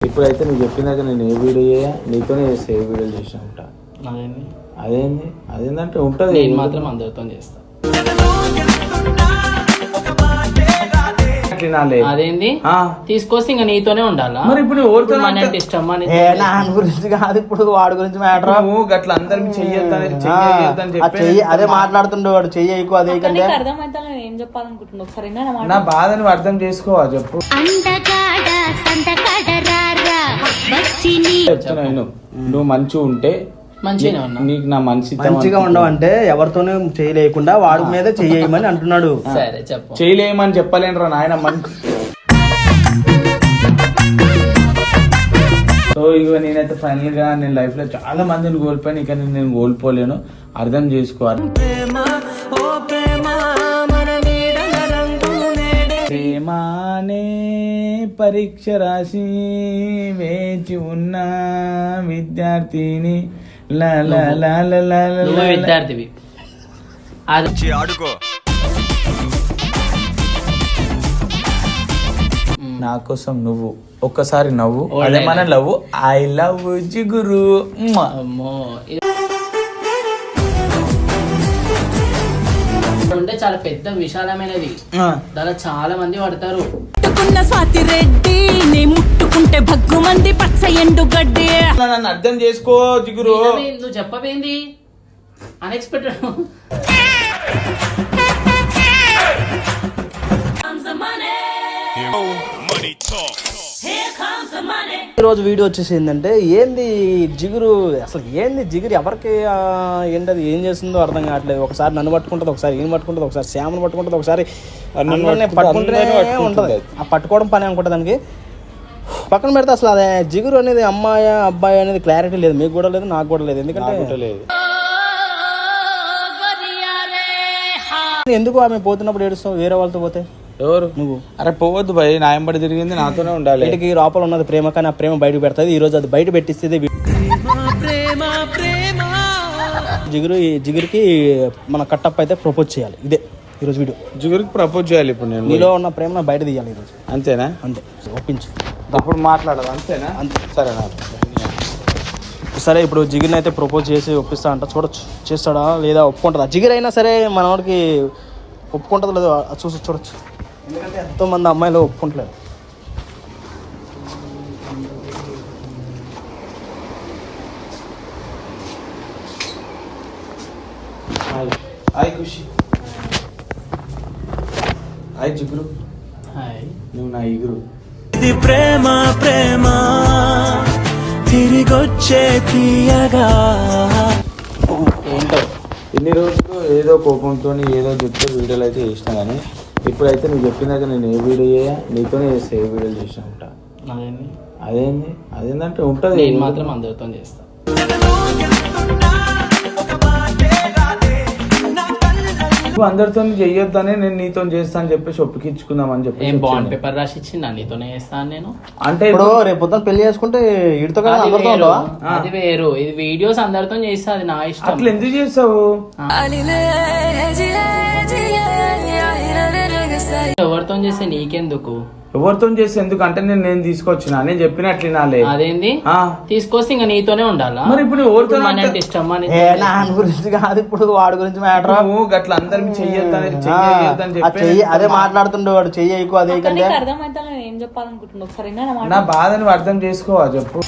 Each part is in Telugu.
ఇప్పుడైతే నువ్వు చెప్పినాక నేను ఏ వీడియో చేయ? నీతోనే చేస్తా ఏ వీడియోలు చేసిన ఉంటా. అదేంది? అదేంది? అదేంటంటే ఉంటుంది. నేను మాత్రం అందరితో చేస్తా. అదేంది? ఆ, తీసుకొస్తే ఇంకా నీతోనే ఉండాలా? మరి ఇప్పుడు ఎవరితో అంటే ఇష్టం నాన్న గురించి కాదు ఇప్పుడు వాడి గురించి మ్యాటర్ గట్ల అందరికి చెయ్యొద్దని అదే మాట్లాడుతుండే వాడు చెయ్యి ఎక్కువ అదే కంటే. అర్థమైతే ఏం చెప్పాలనుకుంటున్నా ఒకసారి విన్నా నా మాట? నా బాధ నువ్వు అర్థం చేసుకోవా చెప్పు. నువ్వు మంచిగా ఉంటే నీకు నా మనిషి మంచిగా ఉండవంటే ఎవరితోనూ చేయలేకుండా వాడి మీద చెయ్యమని అంటున్నాడు. సరే చెప్పు. చేయలేమని చెప్పలేనురా నాయన మన సో ఇక నేనైతే ఫైనల్గా నేను లైఫ్లో చాలా మందిని కోల్పోయాను ఇక నేను నేను కోల్పోలేను. అర్థం చేసుకోవాలి ప్రేమానే పరీక్ష రాసి వేచి ఉన్న విద్యార్థిని. లా లా లా లా లా లా నువ్వు లా. విద్యార్థివి. అది నా కోసం నువ్వు ఒక్కసారి నవ్వు. అదే మన. లవ్ ఐ లవ్ జిగురు. అమ్మో ఉంటే చాలా పెద్ద విశాలమైనది. దానిలో చాలా మంది పడతారు. ముట్టుకున్న స్వాతి రెడ్డి నీ ముట్టుకుంటే భగ్గు మంది పచ్చ ఎండు గడ్డి. నన్ను అర్థం చేసుకో జిగురు. నువ్వు చెప్పవేంది? అన్ఎక్స్పెక్టెడ్ రోజు వీడియో వచ్చేసి ఏంటంటే ఏంది జిగురు అసలు ఏంది జిగురు ఎవరికి ఆ, ఏంటది ఏం చేస్తుందో అర్థం కావట్లేదు. ఒకసారి నన్ను పట్టుకుంటుంది ఒకసారి ఈయన పట్టుకుంటుంది ఒకసారి శ్యామను పట్టుకుంటుంది ఒకసారి పట్టుకుంటూనే. ఉంటుంది. ఆ పట్టుకోవడం పని అనుకుంటుంది దానికి. పక్కన పెడితే అసలు అదే జిగురు అనేది అమ్మాయి అబ్బాయి అనేది క్లారిటీ లేదు. మీకు కూడా లేదు నాకు కూడా లేదు. ఎందుకంటే లేదు. ఎందుకు ఆమె పోతున్నప్పుడు ఏడుస్తావు? వేరే వాళ్ళతో పోతే? ఎవరు? నువ్వు. అరే పోవద్దు భయ్. నాయంబడి తిరిగింది నాతోనే ఉండాలి. ఇంటికి లోపల ఉన్నది ప్రేమ కానీ ఆ ప్రేమ బయటకు పెడుతుంది. ఈ రోజు అది బయట పెట్టిస్తే జిగురు ఈ జిగురికి మన కట్టప్ అయితే ప్రపోజ్ చేయాలి. ఇదే ఈరోజు వీడియో. జిగురికి ప్రపోజ్ చేయాలి ఇప్పుడు నేను నీలో ఉన్న ప్రేమను బయట తీయాలి ఈరోజు. అంతేనా? అంతే. ఒప్పించు. అప్పుడు మాట్లాడదు. అంతేనా? సరే నా సరే ఇప్పుడు జిగిరిని అయితే ప్రపోజ్ చేసి ఒప్పిస్తా అంట. చూడొచ్చు. చేస్తాడా లేదా ఒప్పుకుంటుందా? జిగిరి అయినా సరే మనవాడికి ఒప్పుకుంటుందో లేదో? చూసి చూడొచ్చు. ఎందుకంటే ఎంతో మంది అమ్మాయిలు ఒప్పుకుంటలేరు హాయ్. ఖుషి. హాయ్ జిగురు హాయ్. నువ్వు నా ఇగురు. ఇది ప్రేమ ప్రేమ. తిరిగొచ్చే తీయగా. ఏంటో? ఇన్ని రోజులు ఏదో కోపంతో ఏదో చెప్తే వీడియోలు అయితే చేసినా కానీ ఇప్పుడైతే నువ్వు చెప్పినాక నేను ఏ వీడియో చేయ నీతోనే చేస్తా ఏ వీడియోలు చేసిన ఉంటా. అదేంది? అదేంది? అదేంటంటే ఉంటుంది. నేను మాత్రం అందరితో చేస్తా. నువ్వు అందరితో చెయ్యొద్దని నేను నీతో చేస్తా అని చెప్పేసి ఒప్పికించుకుందాం అని చెప్పి ఏం బాండ్ పేపర్ రాసి ఇచ్చిందా నీతోనే చేస్తాను నేను? అంటే ఇప్పుడు రేపు పొద్దున పెళ్ళి చేసుకుంటే ఇడితో కదా అది అందరితో వేరు. ఉండవా అది వేరు. ఇది వీడియోస్ అందరితో చేస్తా అది నా ఇష్టం. అట్లా ఎందుకు చేస్తావు? ఎవరితో చేస్తే నీకెందుకు? ఎవరితో చేస్తే ఎందుకు? అంటే నేను నేను తీసుకొచ్చిన. నేను చెప్పినట్లు వినాలి అదేంది? ఆ, తీసుకొస్తే ఇంకా నీతోనే ఉండాలా? మరి ఇప్పుడు ఎవరితో ఇష్టం నాన్న గురించి కాదు. ఇప్పుడు వాడి గురించి మ్యాటర్ నువ్వు గట్ల అందరికి చెయ్యొద్దని చెయ్యొద్దని చెప్పి చెయ్యి అదే మాట్లాడుతుండే వాడు. చెయ్యి ఎక్కువ అదే అర్థమైతే నేను ఏం చెప్పాలనుకుంటున్నా ఒకసారి విన్నా నా మాట? నా బాధ నువ్వు అర్థం చేసుకోవా చెప్పు.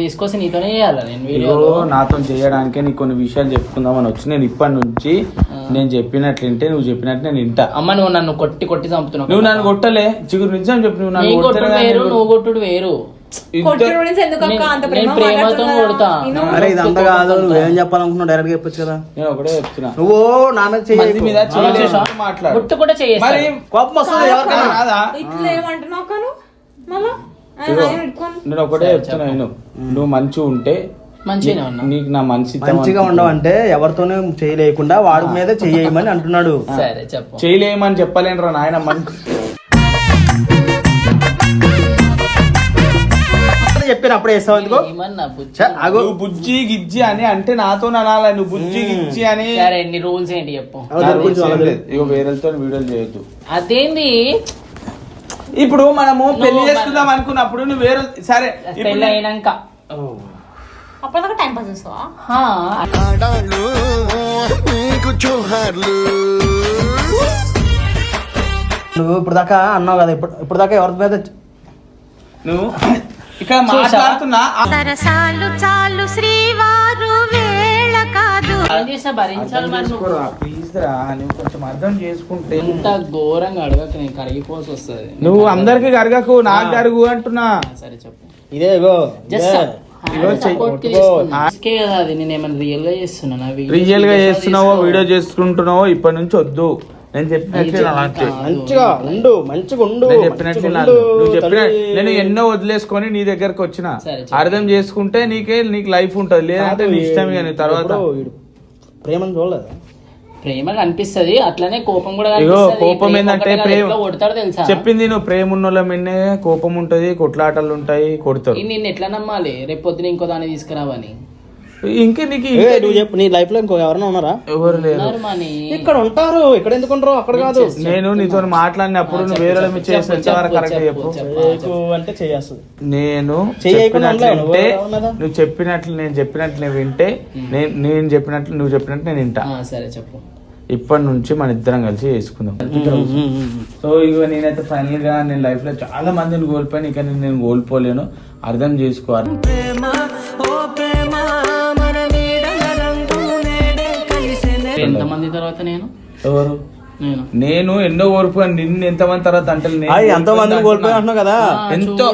తీసుకొస్తే నీతోనే చేయాలా? నేను ఇదిగో వీడియోలో నాతో చేయడానికే నీకు కొన్ని విషయాలు చెప్పుకుందామని వచ్చి నేను ఇప్పటి నుంచి నేను చెప్పినట్లు వింటే నువ్వు చెప్పినట్టు నేను వింటా. అమ్మ నువ్వు నన్ను కొట్టి కొట్టి చంపుతున్నావు. నువ్వు నన్ను కొట్టలే. చిగురు నిజం చెప్పు నువ్వు నీ నన్ను కొట్టుడు వేరు నువ్వు కొట్టుడు వేరు. ఎందుకు అక్క అంత అరే కాదు నువ్వేం చెప్పాలనుకున్నావు డైరెక్ట్ చెప్పొచ్చు కదా. నేను ఒకటే చెప్తున్నా. నువ్వు నా మంది మాట్లాడు. కోపం వస్తుంది ఎవరికైనా. నేను ఒకటే చెప్తున్నా నేను. నువ్వు మంచిగా ఉంటే నీకు నా మనిషి మంచిగా ఉండవంటే ఎవరితోనూ చేయలేకుండా వాడి మీద చెయ్యమని అంటున్నాడు. సరే చెప్పు. చేయలేమని చెప్పలేనురా నాయన మన. చెప్పాను అప్పుడే ఏమన్నా బుజ్జి? గిజ్జి అని అంటే నాతో అనాలి. నువ్వు బుజ్జి గిజ్జి అని. సరే రూల్స్ ఏంటి చెప్పు. వేరేతో వీడియోలు చేయొద్దు. అదేంది? ఇప్పుడు మనము పెళ్ళి చేసుకుందాం అనుకున్నప్పుడు నువ్వు వేరే సరే నేను- అయినాక. అప్పటిదాకా టైం పాస్ చేస్తావా? హా, నువ్వు ఇప్పుడు దాకా అన్నావు కదా ఇప్పుడు ఇప్పుడు దాకా ఎవరి మీద నువ్వు ఇక్కడ మాట్లాడుతున్నా. సరసాలు చాలు శ్రీవారు వేళ కాదు. కొంచెం అర్థం చేసుకుంటే. ఇంత ఘోరంగా అడగక నేను కరిగిపోసి వస్తుంది. నువ్వు అందరికి గరగకు నాకు గరుగు అంటున్నా. సరే చెప్పు. ఇదే జస్ట్ రియల్గా చేస్తున్నావో వీడియో చేసుకుంటున్నావో ఇప్పటి నుంచి వద్దు. నేను చెప్పినట్లు. మంచిగా ఉండు మంచిగా ఉండు నేను చెప్పినట్లు నువ్వు చెప్పిన. నేను ఎన్నో వదిలేసుకొని నీ దగ్గరకు వచ్చిన. అర్థం చేసుకుంటే నీకే నీకు లైఫ్ ఉంటది. లేదంటే నీ ఇష్టం ఇక నీ తర్వాత. ప్రేమను చూడలేదు? ప్రేమ కనిపిస్తది అట్లనే కోపం కూడా. కోపం ఏంటంటే ప్రేమ. ఎట్లా కొడతాడు తెలుసా? చెప్పింది నువ్వు ప్రేమ ఉన్నోళ్ళ మిన్నే కోపం ఉంటది కొట్లాటలు ఉంటాయి కొడతారు. ఈ నిన్ను ఎట్లా నమ్మాలి? రేపు పొద్దున ఇంకో దాన్ని తీసుకురావని ఇంకే నీకు నువ్వు చెప్పు నీ లైఫ్లో ఇంకో ఎవరైనా ఉన్నారా? ఎవరు లేరు. ఇక్కడ ఉంటారు ఇక్కడ ఎందుకు ఉండరు అక్కడ కాదు. నేను నీతో మాట్లాడినప్పుడు నువ్వు వేరే వాళ్ళ మీద చేసిన ఎంతవరకు కరెక్ట్ చెప్పు అంటే చేయేస్తుంది నేను చెయ్యకుండా చెప్పినట్లు ఉండలేవు నువ్వు చెప్పినట్లు నేను చెప్పినట్లు నువ్వు వింటే నేను నేను చెప్పినట్లు నువ్వు చెప్పినట్లు నేను వింటా. ఆ, సరే చెప్పు. ఇప్పటి నుంచి మన ఇద్దరం కలిసి చేసుకుందాం. సో ఇక నేనైతే ఫైనల్గా నేను లైఫ్లో చాలా మందిని కోల్పోయాను ఇక నేను నేను కోల్పోలేను. అర్థం చేసుకోవాలి. ఎంతమంది తర్వాత నేను? ఎవరు? నేను. నేను ఎన్నో కోల్పోయాను నిన్ను ఎంతమంది తర్వాత అంటే ఎంతో మందిని కోల్పోయి అంటున్నావు కదా? ఎంతో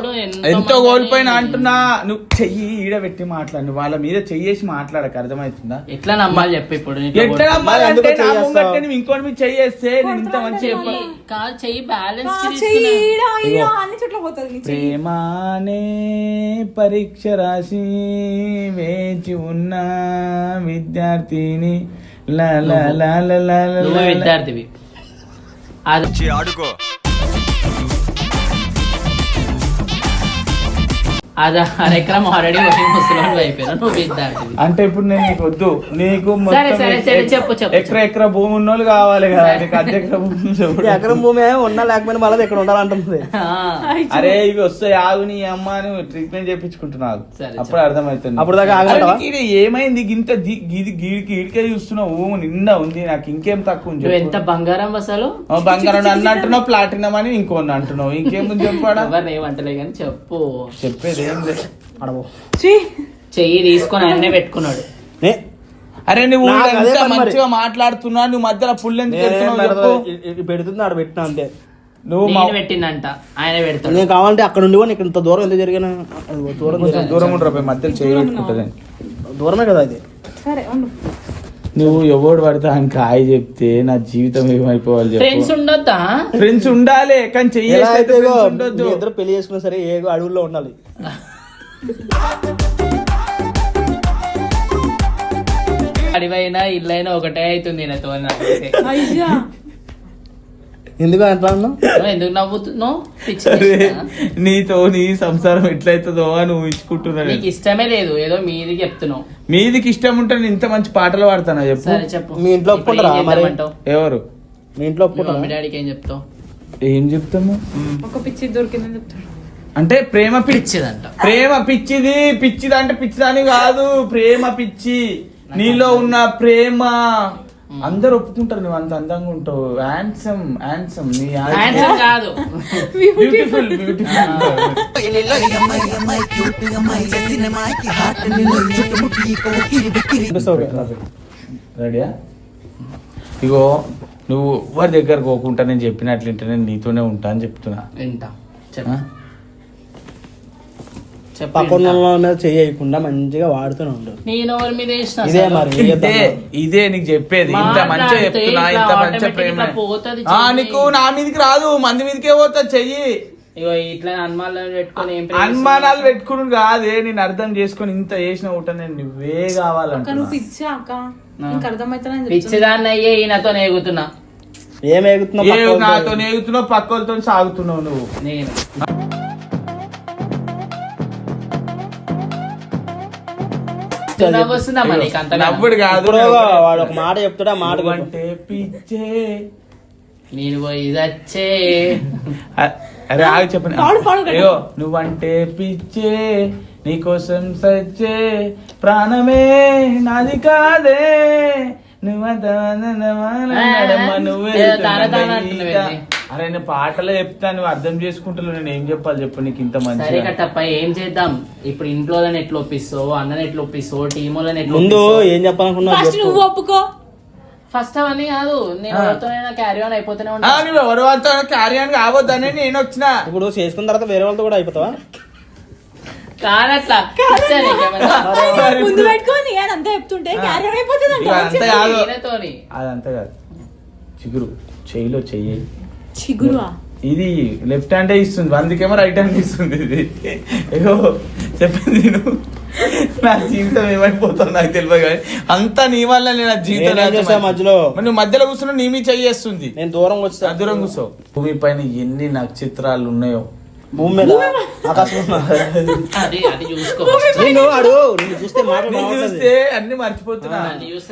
ఎంత కోల్పోయినా అంటున్నా. నువ్వు చెయ్యి ఈడ పెట్టి మాట్లాడు. నువ్వు వాళ్ళ మీద చెయ్యేసి మాట్లాడక. అర్థమవుతుందా? ఎట్లా నమ్మాలి చెప్పు ఇప్పుడు ఎట్లా కొడతా. నమ్మాలంటే ఎందుకు నా చెయ్యేస్తావు? ముంగట్నే నువ్వు ఇంకోటి మీద చెయ్యేస్తే నేను ఇంత మంచి చెప్ప కాదు చెయ్యి బ్యాలెన్స్. ప్రేమానే పరీక్ష రాసి వేచి ఉన్న విద్యార్థిని నువ్వే లా. విద్యార్థివి అది అది అరెకరం ఆల్రెడీ ఒక ముసలోడు అయిపోయినా నువ్వు విద్యార్థివి అంటే ఇప్పుడు నేను నీకు వద్దు. నీకు సరే, సరే, సరే, చెప్పు, చెప్పు, ఎకర ఎకర భూమి ఉన్నోళ్ళు కావాలి కదా. నీకు అద్దె ఎకర భూమి. ఎకరం భూమి ఉన్నా లేకపోయినా మళ్ళీ ఇక్కడ ఉండాలంటుంది. అరే ఇవి వస్తాయి ఆగు నీ అమ్మ అని ట్రీట్మెంట్ చేయించుకుంటున్నావు సరే, అప్పుడు అర్థమవుతుంది. అప్పుడు దాకా ఏమైంది? ఇంత గీడికి ఈడికే చూస్తున్నావు. నిండా ఉంది. నాకు ఇంకేం తక్కువ. ఎంత బంగారం అసలు? బంగారం అన్న అంటున్నావు ప్లాటినం అని ఇంకోని అంటున్నావు. ఇంకేముంది చెప్పాడా ఏమంటలే కానీ చెప్పు. చెప్పేది చెయ్యి తీసుకొని అన్నే పెట్టుకున్నాడు. అరే నువ్వు నాకు అదే ఎంత పని మరి. మంచిగా మాట్లాడుతున్నా నువ్వు మధ్యలో పుల్ ఎందుకు నేనేం ఎత్తున్నావు చెప్పు? పెడుతుంది ఆడ పెట్టినా అంతే. నువ్వు మా- నేను పెట్టిందంట ఆయన పెడతాడు. నేను కావాలంటే అక్కడ ఉండి కూడా ఇక్కడ ఇంత దూరం ఎందుకు జరిగిన? దూరం కొంచెం దూరం ఉండరా పోయి మధ్యలో చేయి పెట్టుకుంటుంది. దూరమే కదా అది సరే ఉండు. నువ్వు ఎవడు పడితే ఆయనకి హాయ్ చెప్తే నా జీవితం ఏమైపోవాలి ఫ్రెండ్స్ ఉండొద్దా? ఫ్రెండ్స్ ఉండాలి కానీ మీ ఇద్దరు పెళ్ళి చేసుకున్నా సరే ఏ అడవుల్లో ఉండాలి. అడివైనా ఇల్లైనా ఒకటే అవుతుంది. అయ్యా. ఎందుకు అట్లా అన్నావు ఎందుకు నవ్వుతున్నావు? నీతో నీ సంసారం ఎట్లయితుందో అని ఊహించుకుంటున్నాను నీకు ఇష్టమే లేదు ఏదో మీది చెప్తున్నావు. మీదికి ఇష్టం ఉంటే నేను ఇంత మంచి పాటలు పాడతానా చెప్పు? మీ ఇంట్లో? ఎవరు? మీ ఇంట్లో మమ్మీ డాడీకి ఏం చెప్తావు? ఏం చెప్తాము? ఒక పిచ్చి దొరికిందని చెప్తాడు. అంటే ప్రేమ పిచ్చి. పిచ్చిదంట. ప్రేమ పిచ్చిది పిచ్చిది అంటే పిచ్చిదని కాదు. ప్రేమ పిచ్చి. నీలో ఉన్న ప్రేమ. అందరు ఒప్పుకుంటారు నువ్వు అంత అందంగా ఉంటావు. హ్యాండ్సమ్ హ్యాండ్సమ్ నీ హ్యాండ్సమ్ కాదు. బ్యూటిఫుల్? రెడీయా ఇగో నువ్వు ఎవరి దగ్గర పోకుండా నేను చెప్పినట్లుంటే నేను నీతోనే ఉంటా అని చెప్తున్నా వింటా చెప్పు ఆ? చెప్పు పక్కన మీద చేయకుండా మంచిగా వాడుతూనే ఉండదు నేను ఎవరి మీద వేసిన ఇదే? మరి ఇదే? ఇదే నీకు చెప్పేది ఇంత మంచిగా చెప్తున్నా ఇంత మంచిగా automatic ప్రేమ. పోతది ఆ. నీకు నా మీదకి రాదు మంది మీదకే పోతా చెయ్యి. ఇగో ఇట్లా అనుమానాలు పెట్టుకొని ఏం అనుమానాలు పెట్టుకుని కాదే నేను అర్థం చేసుకొని ఇంత చేసిన ఒకట నేను నువ్వే అక్క నువ్వు కావాలంటున్నా. పిచ్చా అక్క? నీకు అర్థమవుతుందని పిచ్చిదాన్ని అయ్యే ఈయనతో నేగుతున్నా. ఏం? నాతో నేగుతున్నావు పక్క వాళ్ళతో సాగుతున్నావు నువ్వు. నేను. నవ్వు వస్తుందమ్మా నీకు అంతగా నవ్వుడు కాదు వాడు ఒక మాట చెప్తాడు ఆ మాట. అంటే పిచ్చే. నేను పోయి అరే ఆగి చెప్పండి. అయ్యో నువ్వంటే పిచ్చే నీకోసం సచ్చే ప్రాణమే నాది కాదే. అరే నేను పాటలే చెప్తా నువ్వు అర్థం చేసుకుంటున్నావు నేను ఏం చెప్పాలి చెప్పు నీకు ఇంత సరే మంచిగా కట్టప్ప ఏం చేద్దాం? ఇప్పుడు ఇంట్లో ఎట్లా ఒప్పిస్తావు? అన్నని ఎట్లా ఒప్పిస్తావు? టీములను ఎట్లా ముందు ఏం చెప్పాలనుకున్నావు. నువ్వు ఒప్పుకో. ఫస్ట్ అవన్నీ కాదు నేను. ఎవరితోనైనా క్యారీ ఆన్ అయిపోతూనే ఆ, ఉంటా నువ్వు ఎవరి వాళ్ళతో క్యారీ అని కావద్దని నేను వచ్చిన. ఇప్పుడు చేసుకున్న తర్వాత వేరే వాళ్ళతో కూడా అయిపోతావా? ముందు పెట్టుకొని అని అంతా చెప్తుంటే క్యారియర్ అయిపోతుంది అంతే కాదు. అదంతా కాదు. చిగురు. చెయ్యిలో చెయ్యి. చిగురువా? ఇది లెఫ్ట్ హ్యాండే ఇస్తుంది. అందుకేమో రైట్ హ్యాండ్ ఇస్తుంది ఇది. ఏదో చెప్పింది నేను. నా జీవితం ఏమైపోతుందో నాకు తెలియదు కానీ అంతా నీ వల్ల నా జీవితం నేనేం చేశా మధ్యలో? మరి నువ్వు మధ్యలో కూర్చున్నా నీ మీ చెయ్యేస్తుంది నేను దూరం వచ్చా దూరం కూర్చో. భూమి పైన ఎన్ని నక్షత్రాలు ఉన్నాయో. భూమి మీద? ఆకాశం నేను చూస్తే. చూస్తే అన్ని మర్చిపోతున్నా.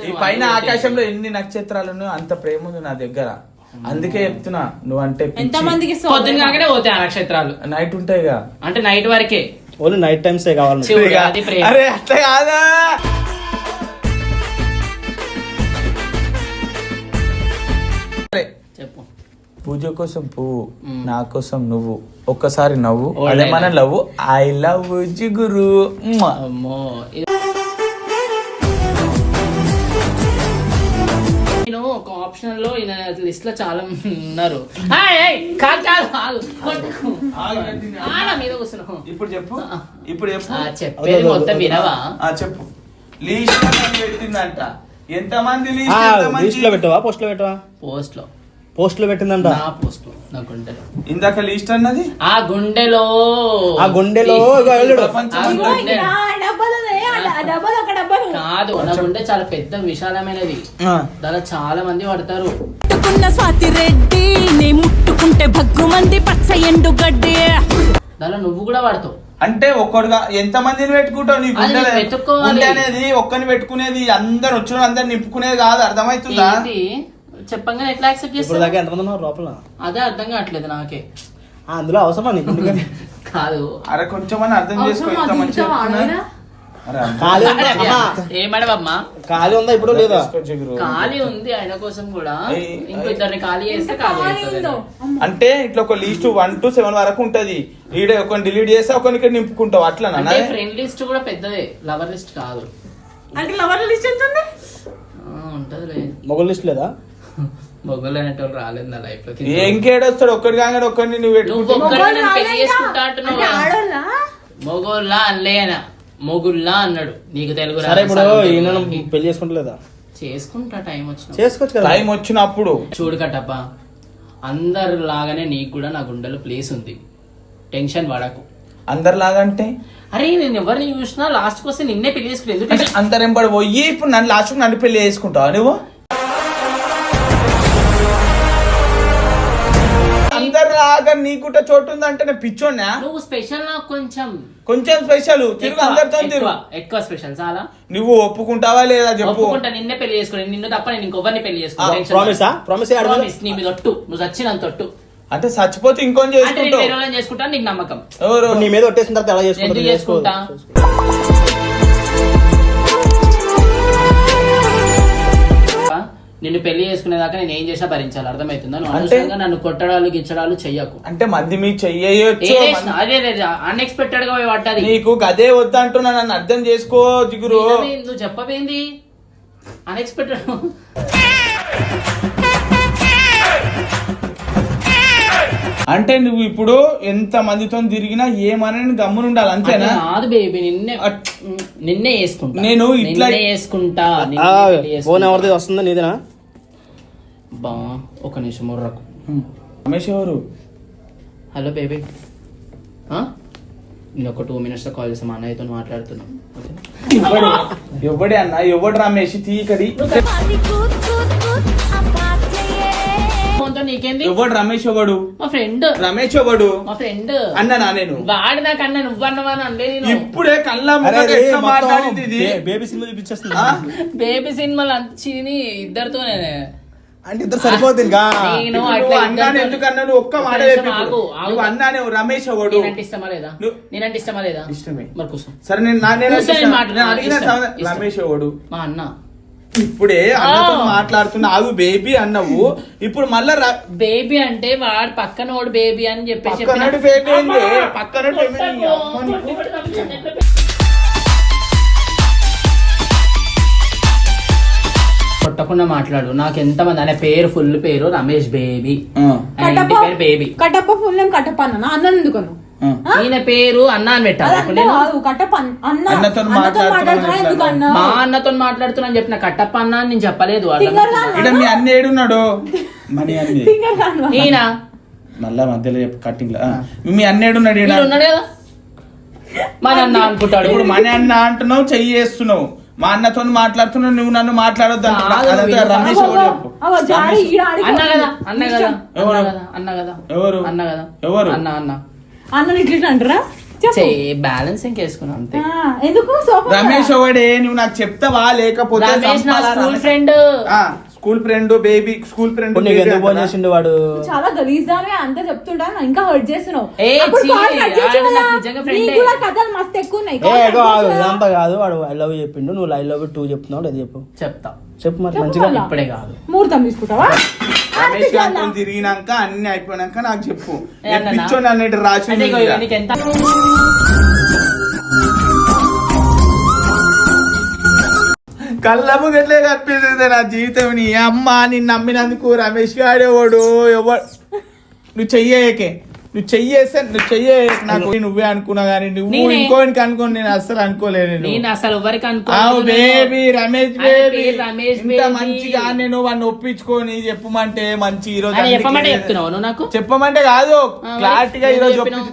ఈ పైన ఆకాశంలో ఎన్ని నక్షత్రాలు అంత ప్రేమ ఉంది నా దగ్గర. అందుకే చెప్తున్నా నువ్వంటే ఎంత మందికి పొద్దున కాకనే పోతాయి ఆ నక్షత్రాలు. నైట్ ఉంటాయిగా. అంటే నైట్ వరకే. ఓన్లీ నైట్ టైమ్స్ కావాలి అరే అట్లా కాదా? చెప్పు. పూజ కోసం పువ్వు. నా కోసం నువ్వు ఒక్కసారి నవ్వు. అదే మన. లవ్ ఐ లవ్ జిగురు నేను ఒక ఆప్షన్లో ఈయన లిస్ట్లో చాలా ఉన్నారు. మీద కూర్చున్నావు. ఇప్పుడు చెప్పు. ఇప్పుడు చెప్పు. చెప్పేది మొత్తం వినవా? ఆ చెప్పు. లీస్ట్ పెట్టిందంట. ఎంత మంది లీస్ట్ లిస్ట్లో పెట్టవా? పోస్ట్లో పెట్టవా? పోస్ట్లో. పోస్ట్లో పెట్టిందంట. నా పోస్ట్లో నా గుండెలో. ఇందాక లీస్ట్ అన్నది? ఆ గుండెలో. ఆ గుండెలో కాదు నా గుండె చాలా పెద్ద విశాలమైనది. ఆ. దానిలో చాలా మంది పడతారు. ముట్టుకున్న స్వాతి రెడ్డి నీ ముట్టుకుంటే భగ్గుమంది పచ్చ ఎండు గడ్డి. దానిలో నువ్వు కూడా పడతావు. అంటే ఒక్కడుగా ఎంత మందిని పెట్టుకుంటావు నీ అది గుండె పెట్టుకోవాలి. గుండె అనేది ఒక్కని పెట్టుకునేది అందరు వచ్చిన అందరు నింపుకునేది కాదు అర్థమవుతుందా? ఏంటి చెప్పంగానే ఎట్లా యాక్సెప్ట్ ఇప్పుడు చేస్తావు? దాకా ఎంతమంది ఉన్నారు లోపల? అదే అర్థం కావట్లేదు నాకే. ఆ, అందులో అవసరమా నీకు? ఎందుకని? కాదు. అరే కొంచెం అని అర్థం చేసుకో అవసరమా? ఇంత మంచిగా దిగుతావా చెప్తున్నా. ఆడవేనా? అరే అంత ఖాళీ ఉందా? అమ్మా, ఏమడవమ్మా ఖాళీ ఉందా ఇప్పుడు లేదా? చేసుకో జిగురు. ఖాళీ ఉంది ఆయన కోసం కూడా. అయ్, ఇంకో. ఇద్దరిని ఖాళీ చేస్తే ఖాళీ అవుతుంది. అమ్మ. అంటే ఇట్లా ఒక లీస్ట్ వన్ టు సెవెన్ వరకు ఉంటది. ఈడ ఒక డిలీట్ చేస్తే ఒకరిని ఇక్కడ నింపుకుంటావు అట్లా అంటే ఫ్రెండ్ లిస్ట్ కూడా పెద్దదే. లవర్ లిస్ట్ కాదు. అంటే లవర్ లిస్ట్ ఎంత ఉంది? ఆ, ఉంటదిలే. మొగల్ లిస్ట్ లేదా? మొగ్గులు అనేటోళ్ళు రాలేదు నా లైఫ్లోకి. ఇంకేడొస్తాడు? ఒక్కడి కాగానే ఒక్కడిని నువ్వు నువ్వు ఒక్కడే మొగోళ్ళు నన్ను పెళ్ళి రాలేదా? చేసుకుంటా అంటే అంటున్నావు ఆడోళ్ళా? మొగోళ్ళా అనలేనా అన్నాడు. నీకు తెలుగు సరే రాదు, ఇప్పుడు ఈయన. పెళ్ళి చేసుకుంటలేదా? చేసుకుంటా టైం వచ్చిన చేసుకోవచ్చు కదా. టైం వచ్చినప్పుడు. చూడు కట్టప్ప అందరు లాగానే నీకు కూడా నా గుండెలో ప్లేస్ ఉంది. టెన్షన్ పడకు. అందరిలాగంటే? అరే నేను ఎవరిని చూసినా లాస్ట్కి వస్తే నిన్నే పెళ్ళి చేసుకుని ఎందుకు అంటే అందరెంబడి పోయి ఇప్పుడు నన్ను లాస్ట్ నన్ను పెళ్ళి చేసుకుంటావా నువ్వు? అందరిలాగా నీకుట చోటు ఉందంటే నేను పిచ్చోన్నా నువ్వు స్పెషల్ నాకు కొంచెం. కొంచెం స్పెషల్. తిరుగు ఎక్కువ, అందరితో ఎక్కువ, తిరుగు. ఎక్కువ స్పెషల్ చాలా నువ్వు ఒప్పుకుంటావా లేదా చెప్పు. ఒప్పుకుంటా నిన్నే పెళ్ళి చేసుకుని నిన్ను తప్ప నేను ఇంకొవరిని పెళ్ళి చేసుకుని ప్రామిసా ప్రామిస్ ప్రామిస్ నీ మీద ఒట్టు. నువ్వు చచ్చినంత ఒట్టు. అంటే చచ్చిపోతే ఇంకొని అంటే నేను చేసుకుంటావు. వేరే వాళ్ళని చేసుకుంటా నీకు నమ్మకం. ఎవరు? నీ మీద ఒట్టేసిన తర్వాత ఎలా చేసుకుంటా? నిన్ను పెళ్ళి చేసుకునేదాకా నేను ఏం చేసినా భరించాలి. అర్థమవుతుందా నువ్వు? అనవసరంగా నన్ను కొట్టడాలు గిచ్చడాలు చెయ్యకు. అంటే మంది మీ చెయ్యొచ్చు అదే అదే అన్ఎక్స్పెక్టెడ్గా పోయి పడ్డది. నీకు గదే వద్దంటున్నా నన్ను అర్థం చేసుకో జిగురు. నువ్వు చెప్పవేంది? అన్ఎక్స్పెక్టెడ్ అంటే నువ్వు ఇప్పుడు ఎంత మందితో తిరిగినా ఏమనని గమ్మున ఉండాలి అంతేనా కాదు బేబీ నిన్నే నిన్నే వేసుకుంటా నేను ఇట్లా- నిన్నే వేసుకుంటా నిన్నే ఫోన్. ఎవరిది వస్తుందా నీదేనా? బా ఒక నిమిషం ముర్రకు. రమేష్ ఎవరు? Hello baby. నేను ఒక టూ మినిట్స్ కాల్ చేస్తాను మా అన్నయ్యతో మాట్లాడుతున్నాం ఓకేనా? ఎవడు? అన్న? ఎవడు రమేష్? తీకడి. నీకేంది? ఎవడు రమేష్ ఎవడు? మా ఫ్రెండ్. రమేష్ ఎవడు? మా ఫ్రెండ్. అన్ననా నేను? వాడు నాకు అన్న నువ్వన్నవాని అనలే నేను. ఇప్పుడే కళ్ళ మాట్లాడింది బేబీ సినిమా చూపించేస్తుంది. ఆ? బేబీ సినిమాలు అంచిని ఇద్దరితోనే. అంటే ఇద్దరు సరిపోతుంది నేను అట్లా నువ్వు అన్నాను ఇద్దరితో- ఎందుకు అన్నాను ఒక్క మాట ఒక్క నిమిషం చెప్పు ఇప్పుడు. ఆగు, ఆగు. నువ్వు అన్నానే రమేష్ నేనంటే ఇష్టమా లేదా నువ్వు- నేనంటే ఇష్టమా లేదా ఇష్టమే మరి కూర్చో సరే నేను నా నేను కూర్చో, నేను మాట్లాడు. నేను అడిగిన ఇష్టం, సమాధానం- ఇష్టం. రమేష్ ఎవడు మా అన్న ఇప్పుడే అన్నతో ఆ. మాట్లాడుతున్నా ఆగు బేబీ అన్నావు ఇప్పుడు మళ్ళా ర- బేబీ అంటే వాడు పక్కన వాడు బేబీ అని చెప్పేసి పక్కనోడు baby ఏంది? పక్కనోడు baby నీ అమ్మ నీకు. కొట్టకుండా మాట్లాడు. నాకు ఎంత మంది అనే పేరు ఫుల్ పేరు రమేష్ బేబీ. ఆ, ఆయన ఇంటి పేరు baby. Kattappa full name Kattappa అన్న. అన్న ఎందుకు? ఆ. ఈయన పేరు అన్న అని పెట్టాలి. ఇప్పుడు అదంటే నేను కాదు కట్టప్ప అన్న- అన్న అన్నతో మాట్లాడుతున్నా ఎట్లా ఎందుకు అన్నా మా అన్నతో మాట్లాడుతున్నా చెప్పిన కట్టప్ప అన్న అని నేను చెప్పలేదు ఫింగర్ అర్థమవుతుందా? ఇక్కడ మీ అన్న ఏడున్నాడు? మనీ అన్ని. ఫింగర్ కాను ఈయన? మళ్ళా మధ్యలో చెప్పు కట్టింగ్ మీ అన్న ఏడున్నాడు ఈడ? వీడు ఉన్నాడు కదా? మా అన్న అనుకుంటాడు. ఇప్పుడు మనీ అన్న అంటున్నావు చెయ్యి చేస్తున్నావు మా అన్నతో మాట్లాడుతున్నావు నువ్వు నన్ను మాట్లాడొద్దు రమేష్ ఎవరు? అన్న కదా అన్న కదా ఎవరు? అన్న కదా. ఎవరు? అన్న అన్న అన్న. ఇట్లా అంటారా? చెప్పు. చే బ్యాలెన్స్ ఇంకేసుకున్నా అంతే. ఆ, ఎందుకు? సోఫా రమేష్ ఎవడే? నువ్వు నాకు చెప్తావా? లేకపోతే రమేష్ నా చంపాలా? స్కూల్ ఫ్రెండ్ ఆ, school friend baby school friend నీకు ఎందుకు ఫోన్ చేసిండు వాడు చాలా గలీజ్దానే అంతే చెప్తుంటా నా ఇంకా హర్ట్ చేస్తున్నావు ఏ, అప్పుడు చీ, కాల్ కట్ చేయొచ్చు ఆడ కదా. నాకు నిజంగా friend నీకు ఏ. కూడా కథలు మస్తు ఎక్కువ ఉన్నాయి ఏ కాల్ కట్ ఏగో ఆగు, చేయొచ్చు కదా. ఇదంతా కాదు వాడు ఐ లవ్ చెప్పిండు నువ్వు ఐ లవ్ టూ చెప్తున్నావు అది చెప్పు చెప్తా చెప్పు మరి చెప్పు మంచిగా మళ్ళా. ఇప్పుడే కాదు ముహూర్తం తీసుకుంటావా రమేష్ గారితో. తిరిగినాక అన్ని అయిపోయినాక నాకు చెప్పు ఏ నేను? పిచ్చోని అన్నట్టు రాసి అంటే ఇగో ఉంది ఇక. నీకు ఎంత కళ్ళము గట్లే కనిపిస్తుంది నా జీవితం నీ అమ్మ నిన్ను నమ్మినందుకు రమేష్ గాడేవాడు ఎవడు నువ్వు చెయ్యకే. నువ్వు చెయ్యేస్తే నువ్వు చెయ్యే నాకు నువ్వే అనుకున్నా కానీ నువ్వు. ఇంకోనికి అనుకోని నేను అస్సలు అనుకోలేను నేను. అసలు ఎవరికి అనుకో బేబీ రమేష్ బేబీ రమేష్ ఇంత. మంచిగా నేను వాడిని ఒప్పించుకొని చెప్పమంటే మంచి ఈ రోజు చెప్పమంటే చెప్తున్నావు నాకు? చెప్పమంటే కాదు. క్లారిటీగా ఈరోజు చెప్పినావు?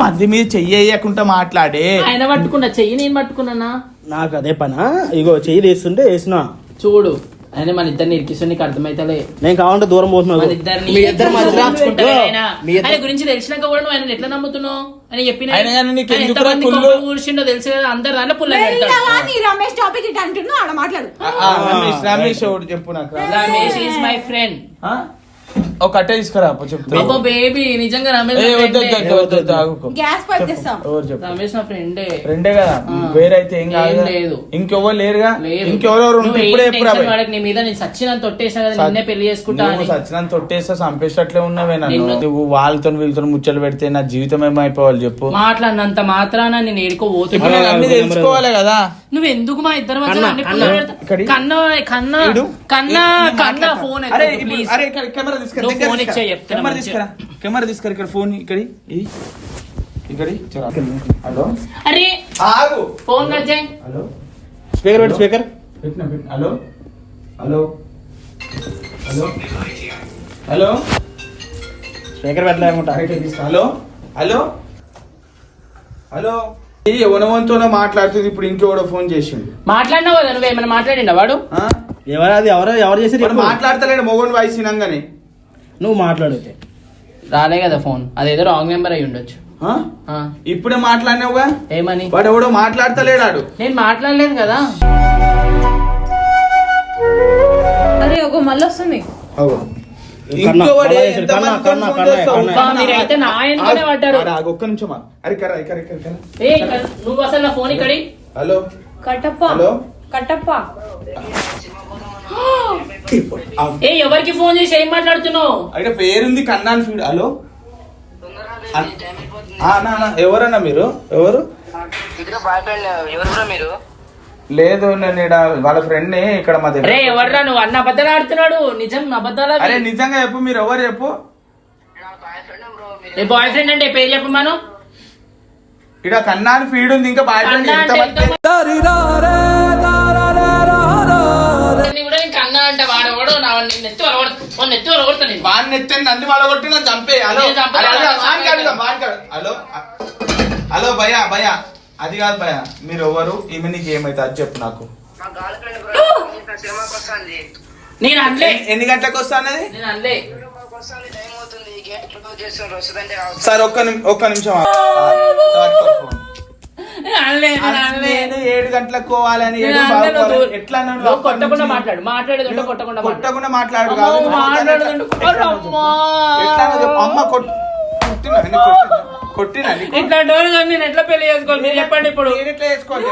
పది మీద చెయ్యకుండా మాట్లాడే. ఆయన పట్టుకున్నా చెయ్యి నేను పట్టుకున్నానా? నాకు అదే పనా? ఇగో చెయ్యి వేస్తుంటే వేసిన. చూడు. ఆయన మన ఇద్దరిని ఇరికిస్తుంది నీకు అర్థమైతలే. నేను కావాలంటే దూరం పోతున్నావు మన ఇద్దరిని మీ ఇద్దరు మధ్యలో ఉంచుకుంటాడు ఆయన. మీ ఇద్దరు- ఆయన గురించి తెలిసినాక కూడా నువ్వు ఆయన ఎట్లా నమ్ముతున్నావు? అని చెప్పిన ఆయన కానీ నీకు ఆయన ఎందుకురా ఎంతమంది కుళ్ళు? కొంపలు కూర్చుండో తెలుసు కదా అందరు దాంట్లో పుల్ల రమేష్ టాపిక్ ఇట్ ఆడ మాట్లాడు. ఆ, రమేష్ రమేష్ ఒకటి చెప్పు నాకు. రమేష్ ఈస్ మై ఫ్రెండ్ ఆ? ఒక కట్టే తీసుకురా చెప్తా. అబ్బో బేబీ నిజంగా. గ్యాస్ రమేష్ నా ఫ్రెండే ఫ్రెండే కదా? వేరైతే ఏం కాదు ఏం కదా? లేదు. ఇంకెవరు లేరుగా? ఇంకెవరెవరు ఉంటే ఇప్పుడే ఎప్పుడు నీ మీద నేను సచ్చినంత తొట్టేసా కదా నిన్నే పెళ్ళి చేసుకుంటా సచ్చినంత తొట్టేస్తే చంపేసేటట్లే ఉన్నవే నన్ను. నువ్వు వాళ్ళతో వీళ్ళతో ముచ్చలు పెడితే నా జీవితం ఏమైపోవాలి చెప్పు. మాట్లాడినంత మాత్రాన నేను ఏడుకో పోతున్నా. అన్ని తెలుసుకోవాలి కదా. నువ్వు ఎందుకు మా ఇద్దరు మధ్యలో కన్నా, అన్ని కన్నా. కన్నా కన్నా. ఫోన్ అరే కెమెరా దగ్గర ఫోన్. ఇచ్చే కెమెరా. తీసుకురా. కెమెరా తీసుకురా ఇక్కడ ఫోన్ ఇక్కడ. ఇక్కడ. హలో. అరే ఆగు. ఫోన్ కట్ చేయి. హలో. స్పీకర్ పెట్టి స్పీకర్. పెట్టినా పెట్టినా. Hello. Hello. Hello. Hello. Speaker పెట్టలేముంటా. Hello. Hello. Hello. ఎవనవంతోనో మాట్లాడుతుంది ఇప్పుడు ఇంకెవడో ఫోన్ చేసిండు. మాట్లాడినావు కదా నువ్వు ఏమైనా మాట్లాడిండా వాడు? ఆ? ఎవరు అది? ఎవరు ఎవరు చేసి మాట్లాడతలేడు మొగోని వాయిస్ వినంగానే. నువ్వు మాట్లాడితే రాలే కదా ఫోన్ అదేదో రాంగ్ నెంబర్ అయి ఉండొచ్చు ఆ? ఆ, ఇప్పుడే మాట్లాడినావుగా ఏమని వాడు ఎవడో మాట్లాడతలేడాడు నేను మాట్లాడలేదు కదా అరే ఒక మళ్ళీ వస్తుంది అగో. కన్నా, ఇంకోవాడు కన్నా చేశాడు. ఎంతమందితో కన్నా, కన్నా, ఫోన్ కన్నా, చేస్తావు? కన్నా. అబ్బా, మీరైతే నా వెనకనే పడ్డారు. ఆగు, ఆగు, ఒక్క నిమిషం ఆగు. అరే కరా కరా కరా కరా. ఏ ఇక్కడ నువ్వు అసలు నా ఫోన్ ఇక్కడి హలో కట్టప్ప హలో కట్టప్ప ఏ ఎవరికి ఫోన్ చేసి ఏం మాట్లాడుతున్నావు? అయితే పేరుంది కన్నాన్ ఫీడ్. హలో? అన్- ఆ, అన్న, అన్న, ఎవరన్నా మీరు? ఎవరు? లేదు నేను ఈడ వాళ్ళ ఫ్రెండ్ని ఇక్కడ మా దగ్గర రే ఎవర్రా నువ్వు? అన్న అబద్ధాలు ఆడుతున్నాడు. నిజం అబద్ధాలు అరే నిజంగా చెప్పు మీరు ఎవరు చెప్పు? ఏ బాయ్ ఫ్రెండ్ అంటే పేరు చెప్పమాను ఇక్కడ కన్నాన్ ఫీడ్ ఉంది ఇంకా బాయ్ ఫ్రెండ్ అంటే వాడు ఎవడో నా వాడిని నెత్తి వలగొడతా నెత్తి వలగొడతా నేను వాడిని ఎత్తే నన్ను వాళ్ళగొట్టి నన్ను చంపే. హలో? నేను వాడిని కాదు. వాడిని కాదు. హలో? హలో భయ్యా భయ్యా. అది కాదు భయ్యా. మీరు ఎవరు ఈమె నీకు ఏమైతే అది చెప్పు నాకు. నేను అనలే. ఎన్ని గంటలకు వస్తా అన్నది నేను అనలే. సార్ ఒక్క నిమి- ఒక్క నిమిషం. ఆగు. పట్టుకో ఫోన్. నేను ఏడు గంటలకు పోవాలని ఏడు బాగుపోవాలని. ఎట్లా కొట్టకుండా? మాట్లాడు కొట్టకుండా మాట్లాడు. కొట్టకుండా మాట్లాడు అమ్మో, కాదు. ఎట్లా- కొట్టినా కొట్టినా? నేను ఎట్లా పెళ్ళి చేసుకోవాలి? మీరు చెప్పండి ఇప్పుడు. నేను ఎట్లా చేసుకోవాలి?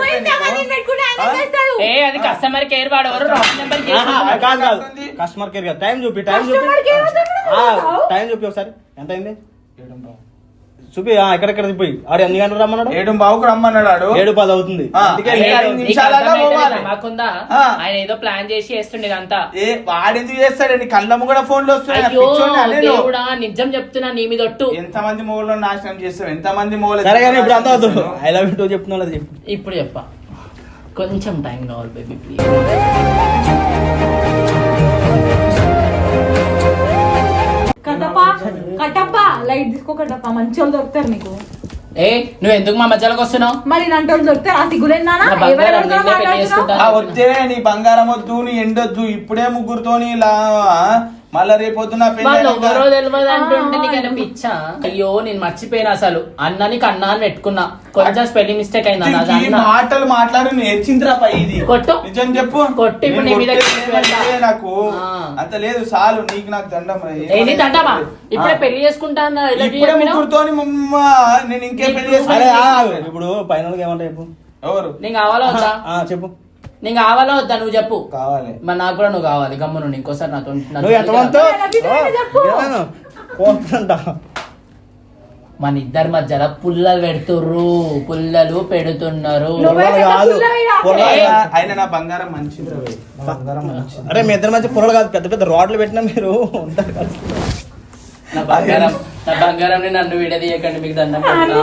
ఏ అది కస్టమర్ కేర్ వాడు ఎవరు రాంగ్ నెంబర్ ఆహా, కాదు కాదు. కస్టమర్ కేర్ కదా. టైం చూపి టైం చూపి? టైం చూపి ఒకసారి. ఎంత అయింది చూపి ఆ, ఎక్కడెక్కడ చూపి ఆడు ఎన్ని గంటలు రమ్మన్నాడు? ఏడు బావుకు రమ్మన్నాడు ఆడు. ఏడు పది అవుతుంది. మాకుందా. ఆయన ఏదో ప్లాన్ చేసి చేస్తుండే ఇదంతా. ఏ వాడెందుకు చేస్తాడు కళ్ళము కూడా వస్తున్నాయి అనేది నువ్వు. దేవుడా నిజం చెప్తున్నా నీ మీద ఒట్టు. ఎంత మంది మూలలో నాశనం చేస్తావు? ఎంత మంది మూల సరే కానీ ఇప్పుడు అంతా వద్దు. ఐ లవ్ యూ టూ చెప్తున్నా చెప్పు. ఇప్పుడు చెప్ప. కొంచెం టైం కావాలి baby please Kattappa Kattappa light తీసుకో కట్టప్ప మంచి వాళ్ళు దొరుకుతారు నీకు ఏ నువ్వు ఎందుకు మా మధ్యలోకి వస్తున్నావు? మరి ఇలాంటి వాళ్ళు దొరుకుతారు? ఆ సిగ్గులేనా నా బంగారం వద్దే నీ బంగారం వద్దు నీ ఎండొద్దు ఇప్పుడే ముగ్గురుతోని ఇలా మళ్ళా రేపొద్దున పిచ్చా అయ్యో నేను మర్చిపోయినా అసలు. అన్న నీకు అన్న అని పెట్టుకున్నా. కొంచెం స్పెల్లింగ్ మిస్టేక్ అయింది అన్న మాటలు మాట్లాడి నేర్చిందిరా పై ఇది. కొట్టు. నిజం చెప్పు. కొట్టు, ఇప్పుడు నేను నీ మీద. ఏమంటే నాకు. అంత లేదు చాలు నీకు నాకు దండం. ఏంది తంటామా ఇప్పుడే. పెళ్ళి చేసుకుంటా అన్న ఎలా ఇప్పుడే చెప్పినావు? ముగ్గురుతోని మమ్మ నేను ఇంకే పెళ్ళి ఆ, ఇప్పుడు పైన ఏమంటా చెప్పు. ఎవరు? నీకు కావాలా చెప్పు. నీకు కావాలా వద్దా? నువ్వు చెప్పు. కావాలి. మరి నాకు కూడా నువ్వు కావాలి. గమ్మును ఇంకోసారి నాతో మన ఇద్దరి మధ్యలో పుల్లలు పెడుతుర్రు. పుల్లలు పెడుతున్నారు. ఆయన నా బంగారం మంచిది అరే మీ ఇద్దరి మధ్య పొరలు కాదు. పెద్ద పెద్ద రాడ్లు పెట్టినా మీరు. నా బంగారం నా బంగారం నన్ను విడదీయకండి. మీకు దండం పెడతా.